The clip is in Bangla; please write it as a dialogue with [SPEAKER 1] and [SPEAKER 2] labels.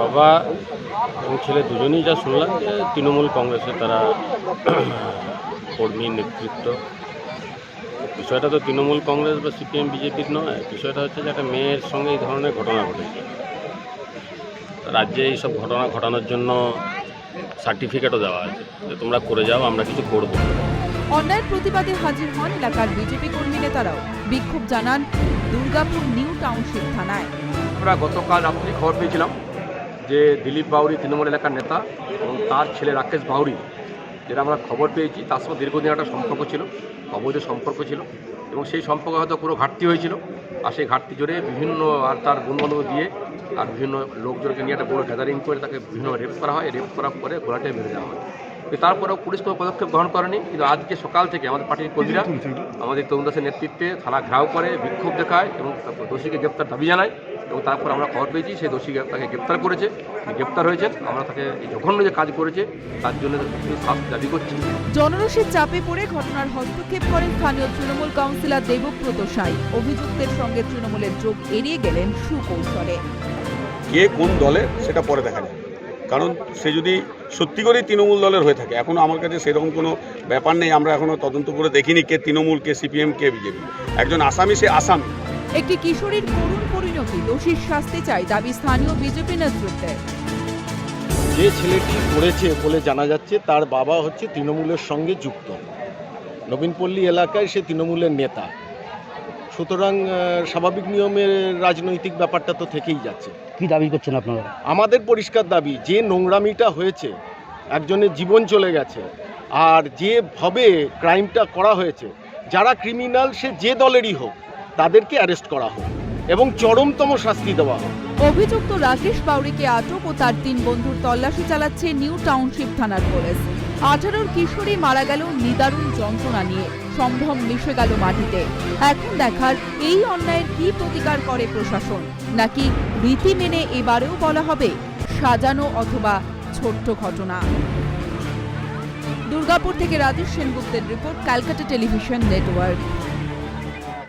[SPEAKER 1] বাবা এবং ছেলে দুজনেই যা শুনলাম যে তৃণমূল কংগ্রেসে তারা কর্মী নেতৃত্ব। বিষয়টা তো তৃণমূল কংগ্রেস বা সিপিএম বিজেপির নয় বিষয়টা হচ্ছে যে একটা মেয়ের সঙ্গে এই ধরনের ঘটনা ঘটেছে। রাজ্যে এইসব ঘটনা ঘটানোর জন্য সার্টিফিকেটও দেওয়া আছে যে তোমরা করে যাও আমরা কিছু করব।
[SPEAKER 2] অন্যায়ের প্রতিবাদে হাজির হন এলাকার বিজেপি কর্মী নেতারাও। বিক্ষোভ জানান দুর্গাপুর নিউ টাউনশিপ থানায়।
[SPEAKER 3] আমরা গতকাল রাত্রি খবর পেয়েছিলাম যে দিলীপ বাউরি তৃণমূল এলাকার নেতা এবং তার ছেলে রাকেশ বাউরি, যেটা আমরা খবর পেয়েছি, তার সঙ্গে দীর্ঘদিন একটা সম্পর্ক ছিল, অবৈধ সম্পর্ক ছিল এবং সেই সম্পর্ক হয়তো পুরো ঘাটতি হয়েছিল। আর সেই ঘাটতি জোরে বিভিন্ন, আর তার বন্ধুবান্ধব দিয়ে আর বিভিন্ন লোকজনকে নিয়ে একটা বড় গ্যাদারিং করে তাকে বিভিন্ন রেপ করা হয়। রেপ করার পরে গোলাটে মেরে দেওয়া হয়। তারপরেও পুলিশ কোনো পদক্ষেপ গ্রহণ করেনি। কিন্তু আজকে সকাল থেকে আমাদের পার্টির কর্মীরা আমাদের তরুণ দাসের নেতৃত্বে থানা ঘেরাও করে, বিক্ষোভ দেখায় এবং দোষীকে গ্রেপ্তার দাবি জানায়। এবং তারপর আমরা খবর পেয়েছি সেই দোষী তাকে গ্রেপ্তার করেছে। গ্রেপ্তার হয়েছেন আমরা তাকে এই জঘন্য যে কাজ করেছে তার জন্য শাস্তি দাবি করছি।
[SPEAKER 2] জনরোষের চাপে পড়ে ঘটনার হস্তক্ষেপ করেন স্থানীয় তৃণমূল কাউন্সিলর দেবব্রত সাই। অভিযুক্তের সঙ্গে তৃণমূলের যোগ এড়িয়ে গেলেন সুকৌশলে।
[SPEAKER 4] কে কোন দলে সেটা পরে দেখা যাবে কারণ সে যদি সত্যি করেই তৃণমূল দলের হয়ে থাকে এখনও আমার কাছে সেরকম কোনো ব্যাপার নেই আমরা এখনও তদন্ত করে দেখিনি কে তৃণমূল কে সিপিএম কে বিজেপি। একজন আসামি সে আসামি।
[SPEAKER 2] একটি কিশোরীর করুণ পরিণতি। দোষীর শাস্তি চাই দাবি স্থানীয় বিজেপি নেতৃত্বের।
[SPEAKER 5] যে ছেলেটি করেছে বলে জানা যাচ্ছে তার বাবা হচ্ছে তৃণমূলের সঙ্গে যুক্ত। নবীনপল্লী এলাকায় সে তৃণমূলের নেতা। সুতরাং স্বাভাবিক নিয়মের রাজনৈতিক ব্যাপারটা তো থেকেই যাচ্ছে।
[SPEAKER 6] কি দাবি করছেন আপনারা?
[SPEAKER 5] আমাদের পরিষ্কার দাবি যে নোংরামিটা হয়েছে একজনের জীবন চলে গেছে আর যেভাবে ক্রাইমটা করা হয়েছে যারা ক্রিমিনাল সে যে দলেরই হোক তাদেরকে অ্যারেস্ট করা হোক এবং চরমতম শাস্তি দেওয়া হোক।
[SPEAKER 2] অভিযুক্ত রাকেশ বাউরিকে আটক ও তার তিন বন্ধুর তল্লাশি চালাচ্ছে নিউ টাউনশিপ থানার পুলিশ। আঠারোর কিশোরী মারা গেল নিদারুণ যন্ত্রণা নিয়ে। সম্ভ্রম মিশে গেল মাটিতে। এখন দেখার এই অন্যায়ের কি প্রতিকার করে প্রশাসন? নাকি রীতি মেনে এবারেও বলা হবে সাজানো অথবা ছোট্ট ঘটনা? দুর্গাপুর থেকে রাজেশ সেনগুপ্তের রিপোর্ট, ক্যালকাটা টেলিভিশন নেটওয়ার্ক।